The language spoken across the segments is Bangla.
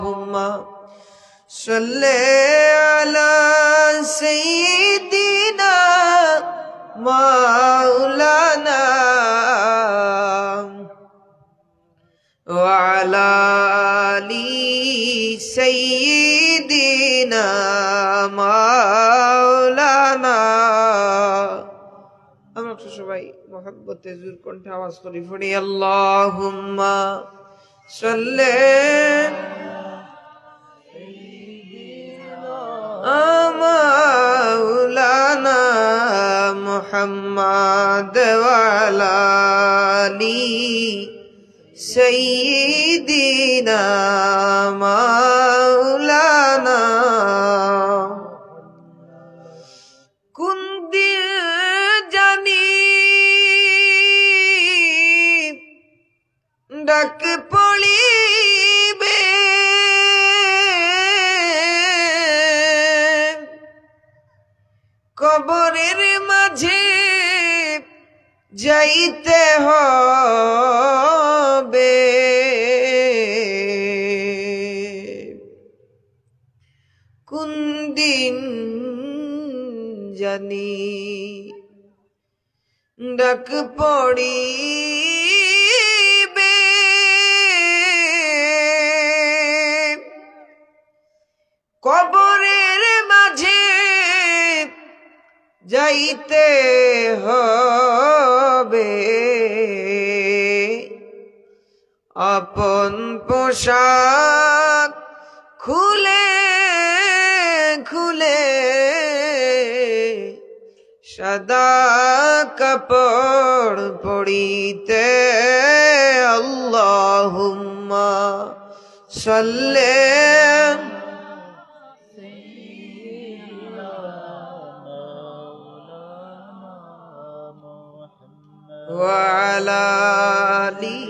اللهم صل على سيدنا مولانا وعلى آل سيدنا مولانا আমরা একটু সবাই মহব্বতে জোর কণ্ঠে আওয়াজ করি পড়ি আল্লাহুম্মা সাল্লি محمد وعلى سيدنا مولانا كنت جاني ডাক পড়ি যাইতে হবে। কোন দিন জানি ডাক পড়িবে। কবরের মাঝে যাইতে হবে। আপন পোশাক খুলে খুলে সদা কাপড় পড়িতে আল্লাহুম্মা সাল্লে وعلى آله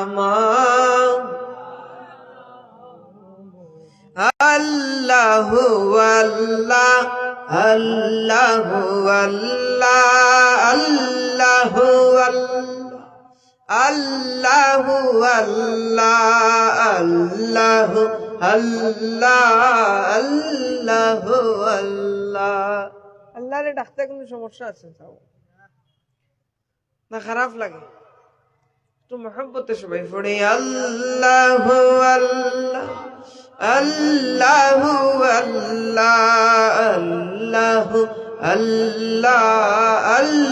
আল্লাহ আল্লাহ আল্লাহ আল্লাহ আল্লাহ আল্লাহ আল্লাহ আল্লাহ আল্লাহ আল্লাহ আল্লাহ আল্লাহ। রে ডাকতে কোনো সমস্যা আছে? তাও না, খারাপ লাগে। একটু মহব্বতে সবাই পড়ে আল্লাহ আল্লাহ আল্লাহ আল্লাহ আল্লাহ আল্লাহ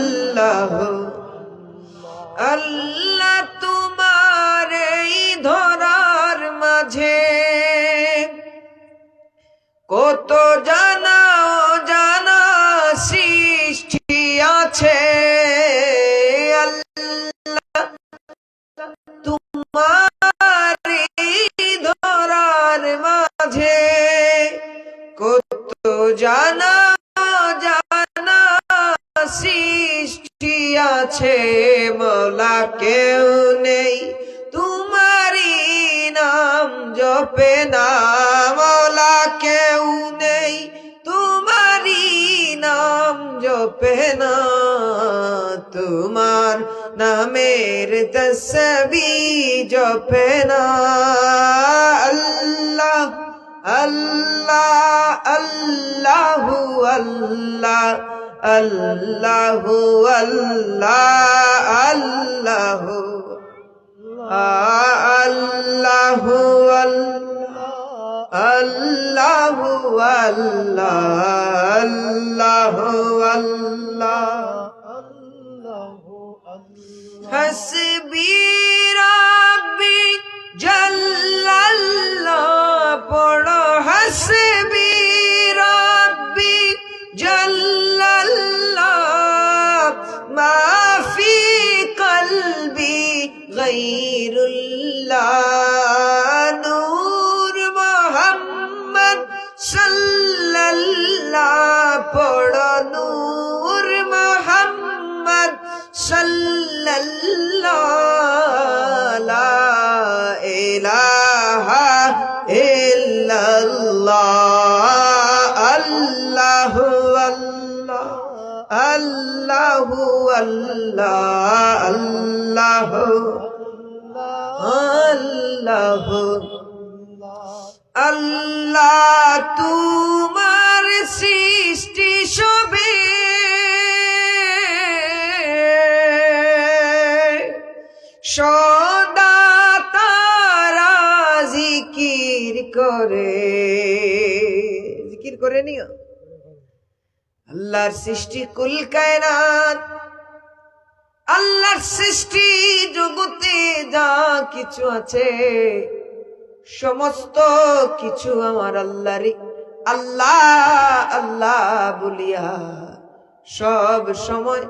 সৃষ্টি আছে মোলা কেউ নেই। তোমারই নাম জপে না মোলা কেউ নেই। তোমারই নাম জপে না তোমার নামের তসবি জপে না। আল্লাহ আল্লাহ, আল্লাহু আল্লাহ। আল্লাহু আল্লাহ আল্লাহু আল্লাহু আল্লাহু আল্লাহ আল্লাহু হাসবি রাব্বি জাল্লাল্লাহ পড়ো হাসবি গায়রুল্লাহ নূর মোহাম্মদ সাল্লাল্লাহ পড়ো নূর মোহাম্মদ সাল্লাল্লাহ, লা ইলাহা ইল্লাল্লাহ, আল্লাহু আল্লাহ আল্লাহু আল্লাহ, আল্লাহু আল্লাহু আল্লাহ তোমার সৃষ্টি সবে। সদা তারা জিকির করে। জিকির করে নিও। আল্লাহর সৃষ্টি কুল কায়নাত। আল্লাহর সৃষ্টি জগতে যা কিছু আছে, সমস্ত কিছু আমার আল্লাহরই। আল্লাহ আল্লাহ বলিয়া সব সময়